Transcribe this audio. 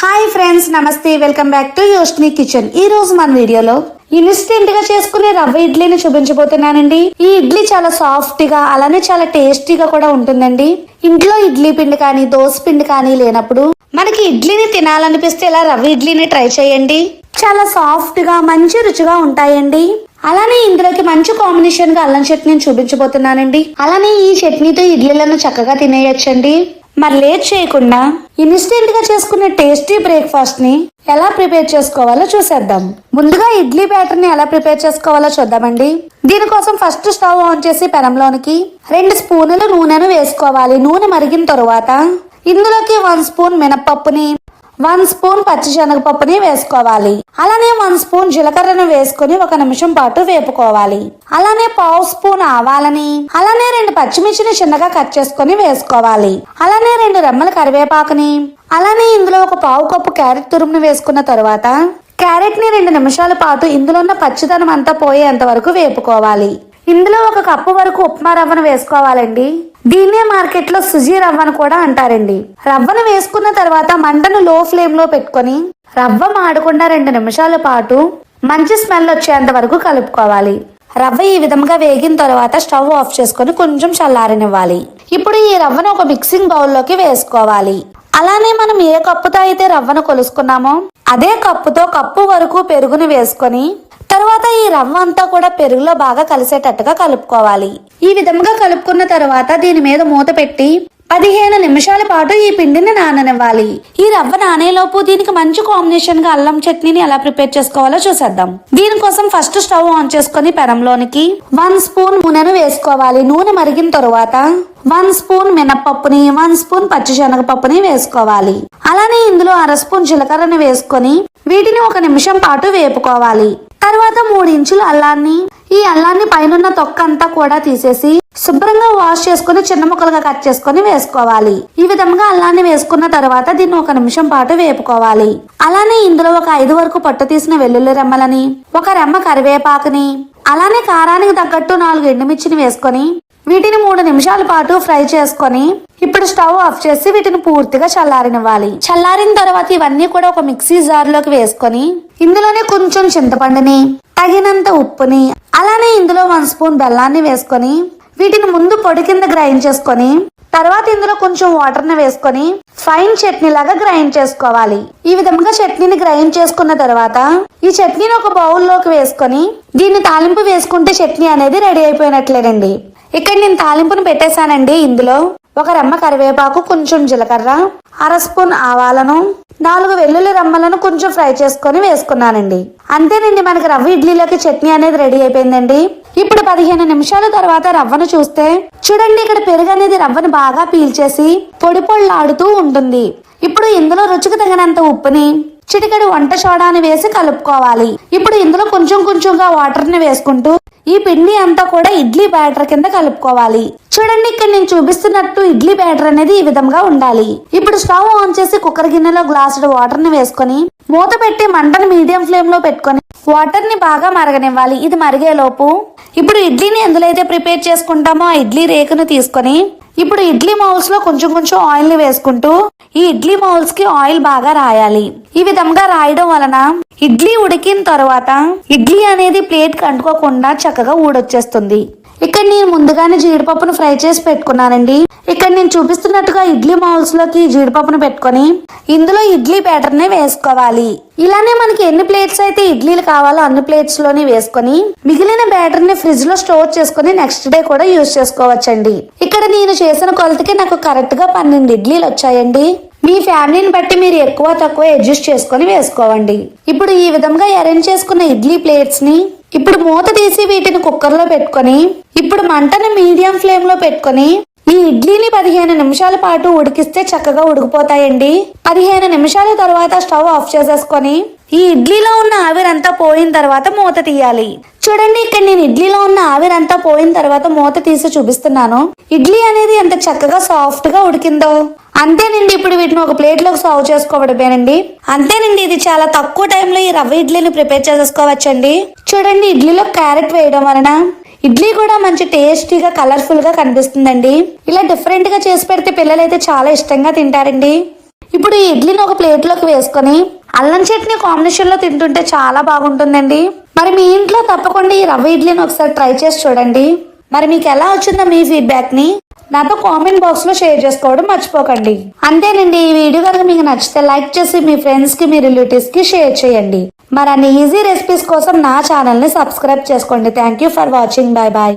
Hi friends నమస్తే welcome back to Yoshni kitchen. ఈ రోజు మన వీడియోలో ఇన్స్టెంట్గా చేసుకునే రవ్వ ఇడ్లీని చూపించబోతున్నానండి. ఈ ఇడ్లీ చాలా సాఫ్ట్గా అలానే చాలా టేస్టీగా కూడా ఉంటుందండి. ఇంట్లో ఇడ్లీ పిండి కానీ దోశ పిండి కానీ లేనప్పుడు మనకి ఇడ్లీని తినాలనిపిస్తే ఇలా రవ్వ ఇడ్లీని ట్రై చేయండి. చాలా సాఫ్ట్గా మంచి రుచిగా ఉంటాయండి. అలానే ఇందులోకి మంచి కాంబినేషన్గా అల్లం చట్నీని చూపించబోతున్నానండి. అలానే ఈ చట్నీతో ఇడ్లీలను చక్కగా తినేయొచ్చండి. మరి లేట్ చేయకుండా ఇన్స్టెంట్గా చేసుకునే టేస్టీ బ్రేక్ఫాస్ట్ని ఎలా ప్రిపేర్ చేసుకోవాలో చూసేద్దాం. ముందుగా ఇడ్లీ బ్యాటర్ని ఎలా ప్రిపేర్ చేసుకోవాలో చూద్దామండి. దీనికోసం ఫస్ట్ స్టవ్ ఆన్ చేసి పెనంలోనికి రెండు స్పూనులు నూనెను వేసుకోవాలి. నూనె మరిగిన తరువాత ఇందులోకి వన్ స్పూన్ మినపప్పుని వన్ స్పూన్ పచ్చిశనగపప్పుని వేసుకోవాలి. అలానే వన్ స్పూన్ జీలకర్రను వేసుకుని ఒక నిమిషం పాటు వేపుకోవాలి. అలానే పావు స్పూన్ ఆవాలని అలానే రెండు పచ్చిమిర్చిని చిన్నగా కట్ చేసుకొని వేసుకోవాలి. అలానే రెండు రెమ్మల కరివేపాకుని అలానే ఇందులో ఒక పావు కప్పు క్యారెట్ తురుమును వేసుకున్న తర్వాత క్యారెట్ని రెండు నిమిషాల పాటు ఇందులో ఉన్న పచ్చిదనం అంతా పోయేంత వరకు వేపుకోవాలి. ఇందులో ఒక కప్పు వరకు ఉప్మా రవ్వను వేసుకోవాలండి. దీన్నే మార్కెట్లో సుజీ రవ్వను కూడా అంటారండి. రవ్వను వేసుకున్న తర్వాత మంటను లో ఫ్లేమ్లో పెట్టుకొని రవ్వ మాడకుండా రెండు నిమిషాల పాటు మంచి స్మెల్ వచ్చేంత వరకు కలుపుకోవాలి. రవ్వ ఈ విధంగా వేగిన తర్వాత స్టవ్ ఆఫ్ చేసుకొని కొంచెం చల్లారనివ్వాలి. ఇప్పుడు ఈ రవ్వను ఒక మిక్సింగ్ బౌల్లోకి వేసుకోవాలి. అలానే మనం ఏ కప్పుతో అయితే రవ్వను కొలుసుకున్నామో అదే కప్పుతో కప్పు వరకు పెరుగును వేసుకొని తర్వాత ఈ రవ్వ అంతా కూడా పెరుగులో బాగా కలిసేటట్టుగా కలుపుకోవాలి. ఈ విధంగా కలుపుకున్న తర్వాత దీని మీద మూత పెట్టి పదిహేను నిమిషాల పాటు ఈ పిండిని నాననివ్వాలి. ఈ రవ్వ నానేలోపు దీనికి మంచి కాంబినేషన్గా అల్లం చట్నీని ఎలా ప్రిపేర్ చేసుకోవాలో చూసేద్దాం. దీనికోసం ఫస్ట్ స్టవ్ ఆన్ చేసుకుని పెనంలోనికి వన్ స్పూన్ నూనెను వేసుకోవాలి. నూనె మరిగిన తరువాత వన్ స్పూన్ మినపప్పుని వన్ స్పూన్ పచ్చిశనగపప్పుని వేసుకోవాలి. అలానే ఇందులో అర స్పూన్ జీలకర్రని వేసుకొని వీటిని ఒక నిమిషం పాటు వేపుకోవాలి. తర్వాత మూడు ఇంచుల అల్లాన్ని. ఈ అల్లాన్ని పైనున్న తొక్క అంతా కూడా తీసేసి శుభ్రంగా వాష్ చేసుకుని చిన్న ముక్కలుగా కట్ చేసుకొని వేసుకోవాలి. ఈ విధంగా అల్లాన్ని వేసుకున్న తర్వాత దీన్ని ఒక నిమిషం పాటు వేపుకోవాలి. అలానే ఇందులో ఒక ఐదు వరకు పట్టు తీసిన వెల్లుల్లి రెమ్మలని ఒక రెమ్మ కరివేపాకుని అలానే కారానికి తగ్గట్టు నాలుగు ఎండుమిర్చిని వేసుకొని వీటిని మూడు నిమిషాల పాటు ఫ్రై చేసుకొని ఇప్పుడు స్టవ్ ఆఫ్ చేసి వీటిని పూర్తిగా చల్లారనివ్వాలి. చల్లారిన తర్వాత ఇవన్నీ కూడా ఒక మిక్సీ జార్లోకి వేసుకొని ఇందులోనే కొంచెం చింతపండుని తగినంత ఉప్పుని అలానే ఇందులో వన్ స్పూన్ బెల్లాన్ని వేసుకొని వీటిని ముందు పొడి కింద గ్రైండ్ చేసుకొని తర్వాత ఇందులో కొంచెం వాటర్ని వేసుకొని ఫైన్ చట్నీ లాగా గ్రైండ్ చేసుకోవాలి. ఈ విధంగా చట్నీని గ్రైండ్ చేసుకున్న తర్వాత ఈ చట్నీని ఒక బౌల్లోకి వేసుకొని దీన్ని తాలింపు వేసుకుంటే చట్నీ అనేది రెడీ అయిపోయినట్లేనండి. ఇక్కడ నేను తాలింపును పెట్టేశానండి ఇందులో. ఒక రెమ్మ కరివేపాకు కొంచెం జీలకర్ర అర స్పూన్ ఆవాలను నాలుగు వెల్లుల్లి రెమ్మలను కొంచెం ఫ్రై చేసుకొని వేసుకున్నానండి. అంతేనండి మనకి రవ్వ ఇడ్లీలోకి చట్నీ అనేది రెడీ అయిపోయిందండి. ఇప్పుడు పదిహేను నిమిషాల తర్వాత రవ్వను చూస్తే చూడండి ఇక్కడ పెరుగు అనేది రవ్వను బాగా పీల్చేసి పొడి పొళ్ళాడుతూ ఉంటుంది. ఇప్పుడు ఇందులో రుచికి తగినంత ఉప్పుని చిటికెడు వంట సోడాని వేసి కలుపుకోవాలి. ఇప్పుడు ఇందులో కొంచెం కొంచెంగా వాటర్ని వేసుకుంటూ ఈ పిండి అంతా కూడా ఇడ్లీ బ్యాటర్ కింద కలుపుకోవాలి. చూడండి ఇక్కడ నేను చూపిస్తున్నట్టు ఇడ్లీ బ్యాటర్ అనేది ఈ విధంగా ఉండాలి. ఇప్పుడు స్టవ్ ఆన్ చేసి కుక్కర్ గిన్నెలో గ్లాసుడు వాటర్ని వేసుకొని మూత పెట్టి మంటను మీడియం ఫ్లేమ్లో పెట్టుకొని వాటర్ని బాగా మరగనివ్వాలి. ఇది మరిగేలోపు. ఇప్పుడు ఇడ్లీని ఎందులో అయితే ప్రిపేర్ చేసుకుంటామో ఆ ఇడ్లీ రేకును తీసుకొని ఇప్పుడు ఇడ్లీ మౌల్స్లో కొంచెం కొంచెం ఆయిల్ని వేసుకుంటూ ఈ ఇడ్లీ మౌల్స్కి ఆయిల్ బాగా రాయాలి. ఈ విధంగా రాయడం వలన ఇడ్లీ ఉడికిన తర్వాత ఇడ్లీ అనేది ప్లేట్కి అంటుకోకుండా చక్కగా ఊడొచ్చేస్తుంది. ఇక్కడ నేను ముందుగానే జీడిపప్పును ఫ్రై చేసి పెట్టుకున్నానండి. ఇక్కడ నేను చూపిస్తున్నట్టుగా ఇడ్లీ మౌల్స్లోకి జీడిపప్పును పెట్టుకొని ఇందులో ఇడ్లీ బ్యాటర్ని వేసుకోవాలి. ఇలానే మనకి ఎన్ని ప్లేట్స్ అయితే ఇడ్లీలు కావాలో అన్ని ప్లేట్స్లోని వేసుకొని మిగిలిన బ్యాటర్ని ఫ్రిడ్జ్లో స్టోర్ చేసుకుని నెక్స్ట్ డే కూడా యూజ్ చేసుకోవచ్చండి. ఇక్కడ నేను చేసిన కొలతకి నాకు కరెక్ట్గా పన్నెండు ఇడ్లీలు వచ్చాయండి. మీ ఫ్యామిలీని బట్టి మీరు ఎక్కువ తక్కువ అడ్జస్ట్ చేసుకొని వేసుకోవండి. ఇప్పుడు ఈ విధంగా అరేంజ్ చేసుకున్న ఇడ్లీ ప్లేట్స్ని ఇప్పుడు మూత తీసి వీటిని కుక్కర్లో పెట్టుకొని ఇప్పుడు మంటను మీడియం ఫ్లేమ్లో పెట్టుకొని ఈ ఇడ్లీని పదిహేను నిమిషాల పాటు ఉడికిస్తే చక్కగా ఉడికిపోతాయండి. పదిహేను నిమిషాల తర్వాత స్టవ్ ఆఫ్ చేసేసుకొని ఈ ఇడ్లీలో ఉన్న ఆవిరంతా పోయిన తర్వాత మూత తీయాలి. చూడండి ఇక్కడ నేను ఇడ్లీలో ఉన్న ఆవిరంతా పోయిన తర్వాత మూత తీసి చూపిస్తున్నాను. ఇడ్లీ అనేది ఎంత చక్కగా సాఫ్ట్గా ఉడికిందో. అంతేనండి ఇప్పుడు వీటిని ఒక ప్లేట్లోకి సర్వ్ చేసుకోవడమేనండి. అంతేనండి ఇది చాలా తక్కువ టైంలో ఈ రవ్వ ఇడ్లీని ప్రిపేర్ చేసేసుకోవచ్చండి. చూడండి ఇడ్లీలో క్యారెట్ వేయడం వలన ఇడ్లీ కూడా మంచి టేస్టీగా కలర్ఫుల్గా కనిపిస్తుందండి. ఇలా డిఫరెంట్గా చేసి పెడితే పిల్లలైతే చాలా ఇష్టంగా తింటారండి. ఇప్పుడు ఈ ఇడ్లీని ఒక ప్లేట్లోకి వేసుకొని అల్లం చట్నీ కాంబినేషన్లో తింటుంటే చాలా బాగుంటుందండి. మరి మీ ఇంట్లో తప్పకుండా ఈ రవ్వ ఇడ్లీని ఒకసారి ట్రై చేసి చూడండి. మరి మీకు ఎలా వచ్చిందో మీ ఫీడ్బ్యాక్ని నాతో కామెంట్ బాక్స్లో షేర్ చేసుకోవడం మర్చిపోకండి. అంతేనండి ఈ వీడియో కనుక మీకు నచ్చితే లైక్ చేసి మీ ఫ్రెండ్స్కి మీ రిలేటివ్స్కి షేర్ చేయండి. మరి అన్ని ఈజీ రెసిపీస్ కోసం నా ఛానల్ని సబ్స్క్రైబ్ చేసుకోండి. Thank you for watching bye bye